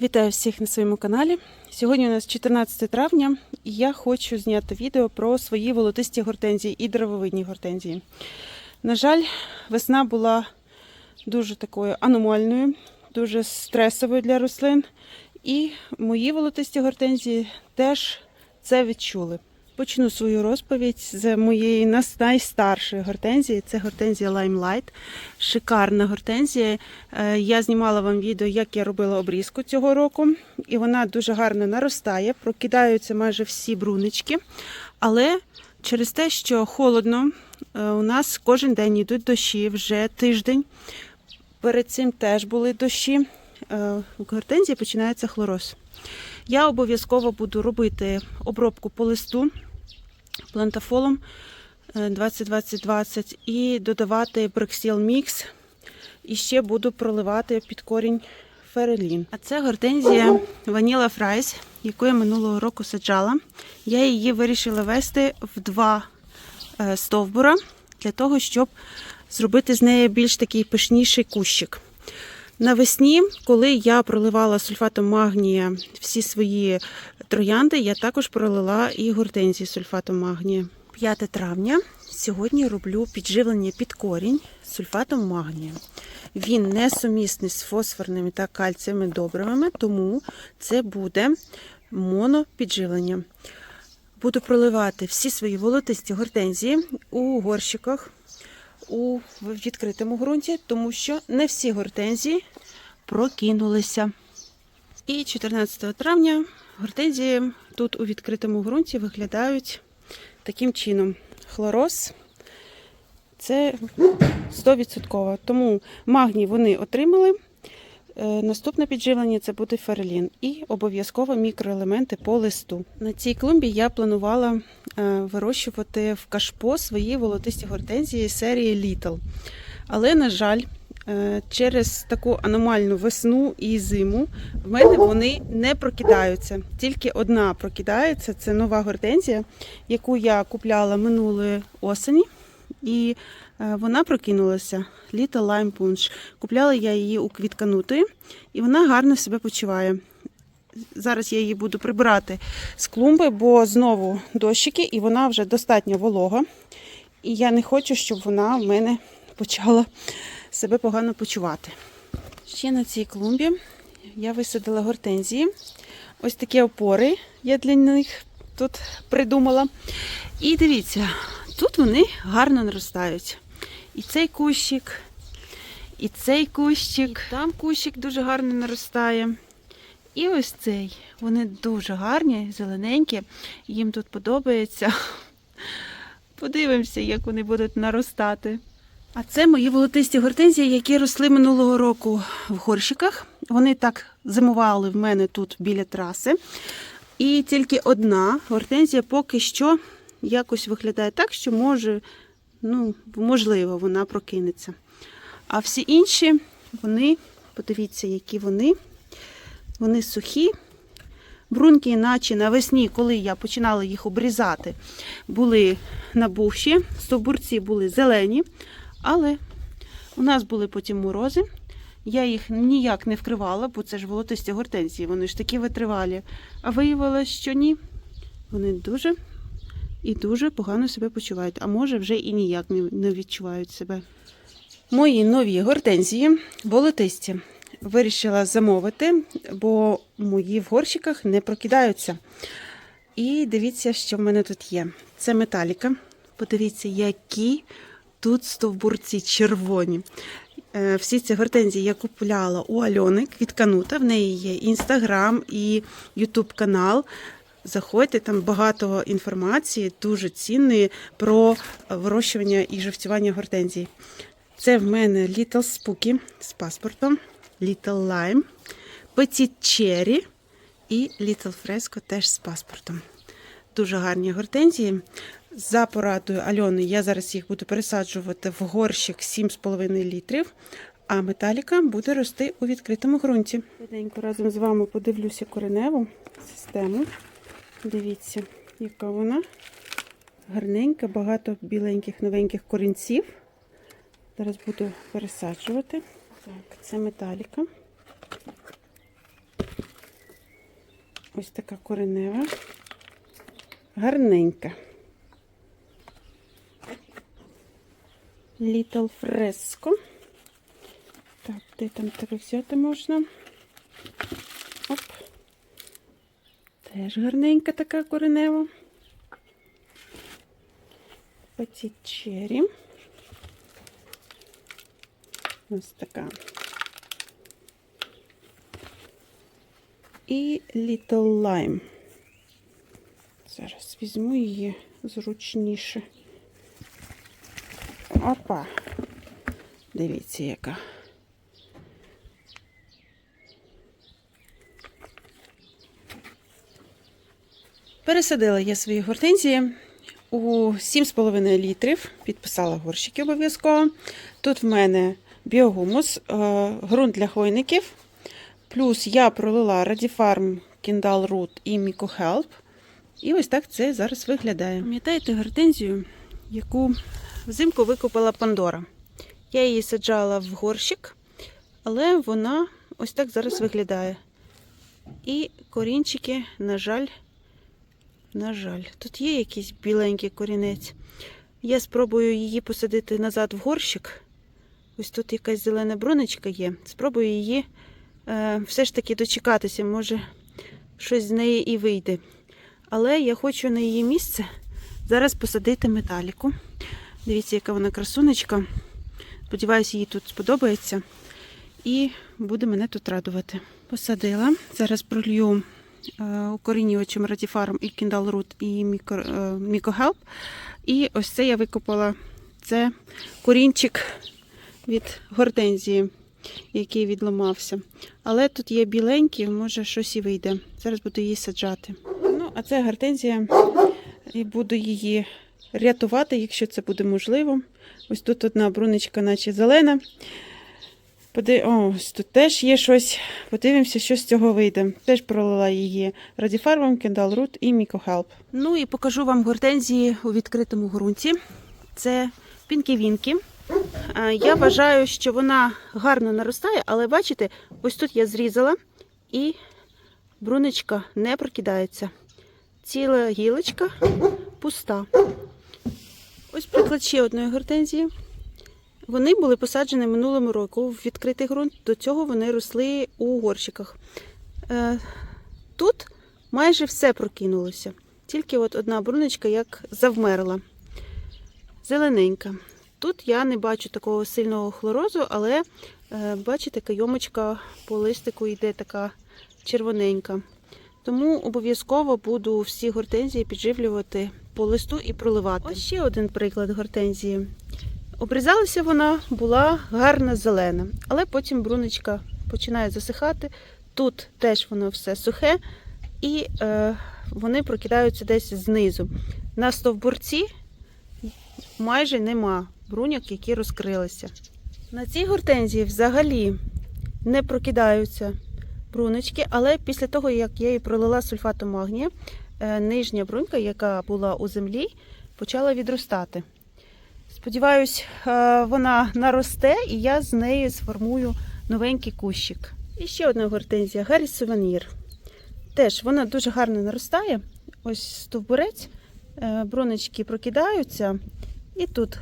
Вітаю всіх на своєму каналі. Сьогодні у нас 14 травня, і я хочу зняти відео про свої волотисті гортензії і деревовидні гортензії. На жаль, весна була дуже такою аномальною, дуже стресовою для рослин. І мої волотисті гортензії теж це відчули. Почну свою розповідь з моєї найстаршої гортензії. Це гортензія Limelight. Шикарна гортензія. Е, Я знімала вам відео, як я робила обрізку цього року, і вона дуже гарно наростає, прокидаються майже всі брунички. Але через те, що холодно, е, у нас кожен день йдуть дощі вже тиждень. Перед цим теж були дощі. Е, У гортензії починається хлороз. Я обов'язково буду робити обробку по листу плантафолом е, 20-20-20 і додавати Брексіл Мікс. І ще буду проливати під корінь ферелін. А це гортензія Ваніла Фрайс, яку я минулого року саджала. Я її вирішила вести в два е, стовбура для того, щоб зробити з неї більш такий пишніший кущик. Навесні, коли я проливала сульфатом магнія всі свої троянди, я також пролила і гортензії сульфатом магнія. 5 травня. Сьогодні роблю підживлення під корінь сульфатом магнія. Він не сумісний з фосфорними та кальцієвими добривами, тому це буде монопідживлення. Буду проливати всі свої волотисті гортензії у горщиках у відкритому ґрунті, тому що не всі гортензії прокинулися. І 14 травня гортензії тут у відкритому ґрунті виглядають таким чином. Хлороз це 100%. Тому магній вони отримали. Е, Наступне підживлення це буде ферелін і обов'язково мікроелементи по листу. На цій клумбі я планувала е, вирощувати в кашпо свої волотисті гортензії серії Little. Але, на жаль, е, через таку аномальну весну і зиму в мене вони не прокидаються. Тільки одна прокидається це нова гортензія, яку я купляла минулої осені. І е, вона прокинулася Little Lime Punch. Купляла я її у квітканутої, і вона гарно себе почуває. Зараз я її буду прибирати з клумби, бо знову дощики, і вона вже достатньо волога. І я не хочу, щоб вона в мене почала себе погано почувати. Ще на цій клумбі я висадила гортензії. Ось такі опори я для них тут придумала. І дивіться, тут вони гарно наростають. І цей кущик, і цей кущик, і там кущик дуже гарно наростає. І ось цей. Вони дуже гарні, зелененькі. Їм тут подобається. Подивимося, як вони будуть наростати. А це мої волотисті гортензії, які росли минулого року в горщиках. Вони так зимували в мене тут біля траси. І тільки одна гортензія поки що якось виглядає так, що може, ну, можливо, вона прокинеться. А всі інші, вони, подивіться, які вони, вони сухі. Бруньки, наче навесні, коли я починала їх обрізати, були набувші, стовбурці були зелені, але у нас були потім морози. Я їх ніяк не вкривала, бо це ж волотисті гортензії, вони ж такі витривалі. А виявилось, що ні. Вони дуже і дуже погано себе почувають, а може вже і ніяк не, відчувають себе. Мої нові гортензії волотисті вирішила замовити, бо мої в горщиках не прокидаються. І дивіться, що в мене тут є. Це металіка. Подивіться, які тут стовбурці червоні. Е, Всі ці гортензії я купувала у Альони Квітканута. В неї є інстаграм і ютуб канал. Заходьте, там багато інформації, дуже цінної про вирощування і живцювання гортензій. Це в мене Little Spooky з паспортом, Little Lime, Petit Cherry і Little Fresco теж з паспортом. Дуже гарні гортензії. За порадою Альони я зараз їх буду пересаджувати в горщик 7,5 літрів, а металіка буде рости у відкритому ґрунті. Швиденько разом з вами подивлюся кореневу систему. Дивіться, яка вона гарненька, багато біленьких новеньких корінців. Зараз буду пересаджувати. Так, це металіка. Ось така коренева. Гарненька. Little Fresco. Так, де там тебе взяти можна? Теж гарненька така коренева. Патічері. Ось така. І Little Lime. Зараз візьму її зручніше. Опа. Дивіться, яка. Пересадила я свої гортензії у 7,5 літрів. Підписала горщики обов'язково. Тут в мене біогумус, е, ґрунт для хвойників. Плюс я пролила Радіфарм, Kindle Root і MicoHelp. І ось так це зараз виглядає. Пам'ятаєте гортензію, яку взимку викупила Пандора? Я її саджала в горщик, але вона ось так зараз виглядає. І корінчики, на жаль, на жаль, тут є якийсь біленький корінець. Я спробую її посадити назад в горщик. Ось тут якась зелена бруночка є. Спробую її е, все ж таки дочекатися, може щось з неї і вийде. Але я хочу на її місце зараз посадити металіку. Дивіться, яка вона красунечка. Сподіваюся, їй тут сподобається. І буде мене тут радувати. Посадила. Зараз пролью укорінювачем Радіфарм і Kindle Root і MicoHelp. І ось це я викопала. Це корінчик від гортензії, який відламався. Але тут є біленький, може щось і вийде. Зараз буду її саджати. Ну, а це гортензія, і буду її рятувати, якщо це буде можливо. Ось тут одна бруничка, наче зелена. Поди... Ось тут теж є щось. Подивимося, що з цього вийде. Теж пролила її радіфарбом, Root і MicoHelp. Ну і покажу вам гортензії у відкритому ґрунті. Це пінкі-вінкі. Е, Я вважаю, що вона гарно наростає, але бачите, ось тут я зрізала і бруничка не прокидається. Ціла гілочка пуста. Ось приклад ще одної гортензії. Вони були посаджені минулому року в відкритий ґрунт. До цього вони росли у горщиках. Е, Тут майже все прокинулося. Тільки от одна бруночка як завмерла. Зелененька. Тут я не бачу такого сильного хлорозу, але е, бачите, кайомочка по листику йде така червоненька. Тому обов'язково буду всі гортензії підживлювати по листу і проливати. Ось ще один приклад гортензії. Обрізалася вона, була гарна зелена, але потім бруночка починає засихати. Тут теж воно все сухе, і е, вони прокидаються десь знизу. На стовбурці майже нема бруньок, які розкрилися. На цій гортензії взагалі не прокидаються бруночки, але після того, як я її пролила сульфатом магнія, е, нижня брунька, яка була у землі, почала відростати. Сподіваюсь, е, вона наросте і я з неї сформую новенький кущик. І ще одна гортензія Гаррі Сувенір. Теж вона дуже гарно наростає. Ось стовбурець, е, бруночки прокидаються і тут.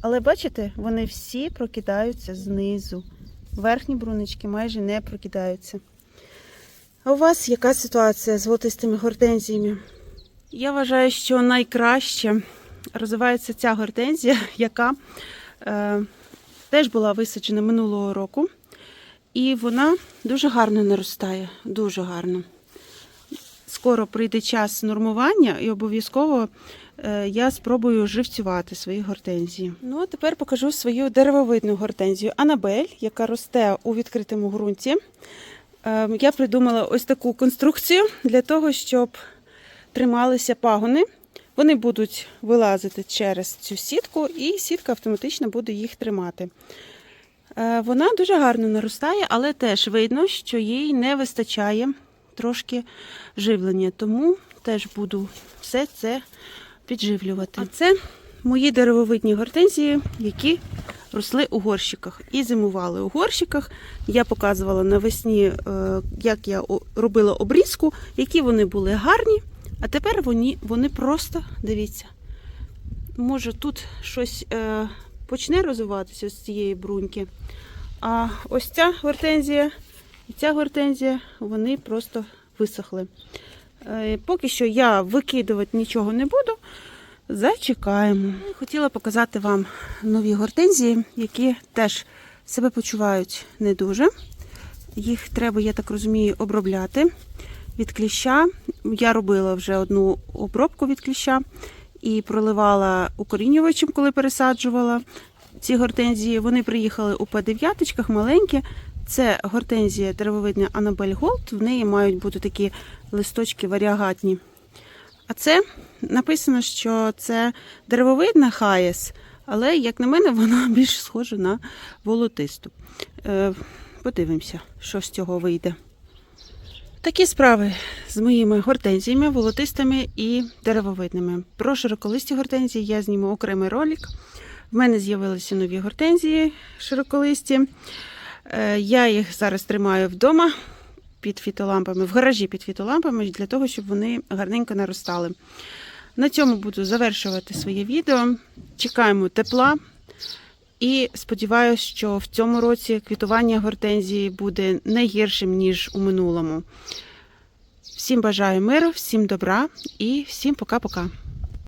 Але бачите, вони всі прокидаються знизу. Верхні бруночки майже не прокидаються. А у вас яка ситуація з золотистими гортензіями? Я вважаю, що найкраще розвивається ця гортензія, яка е, теж була висаджена минулого року. І вона дуже гарно наростає, дуже гарно. Скоро прийде час нормування і обов'язково е, я спробую живцювати свої гортензії. Ну, а тепер покажу свою деревовидну гортензію Анабель, яка росте у відкритому ґрунті. Е, Я придумала ось таку конструкцію для того, щоб трималися пагони. Вони будуть вилазити через цю сітку, і сітка автоматично буде їх тримати. Е, Вона дуже гарно наростає, але теж видно, що їй не вистачає трошки живлення, тому теж буду все це підживлювати. А це мої деревовидні гортензії, які росли у горщиках і зимували у горщиках. Я показувала навесні, е, як я робила обрізку, які вони були гарні. А тепер вони, вони просто, дивіться, може тут щось е, почне розвиватися з цієї бруньки. А ось ця гортензія і ця гортензія, вони просто висохли. Е, Поки що я викидувати нічого не буду. Зачекаємо. Хотіла показати вам нові гортензії, які теж себе почувають не дуже. Їх треба, я так розумію, обробляти від кліща. Я робила вже одну обробку від кліща і проливала укорінювачем, коли пересаджувала ці гортензії. Вони приїхали у П9 маленькі. Це гортензія деревовидна Анабель Голд. В неї мають бути такі листочки варіагатні. А це написано, що це деревовидна хаєс, але, як на мене, вона більш схожа на волотисту. Е, подивимося, що з цього вийде. Такі справи з моїми гортензіями, волотистими і деревовидними. Про широколисті гортензії я зніму окремий ролик. В мене з'явилися нові гортензії широколисті. Е, Я їх зараз тримаю вдома під фітолампами, в гаражі під фітолампами, для того, щоб вони гарненько наростали. На цьому буду завершувати своє відео. Чекаємо тепла. І сподіваюся, що в цьому році квітування гортензії буде не гіршим, ніж у минулому. Всім бажаю миру, всім добра і всім пока-пока.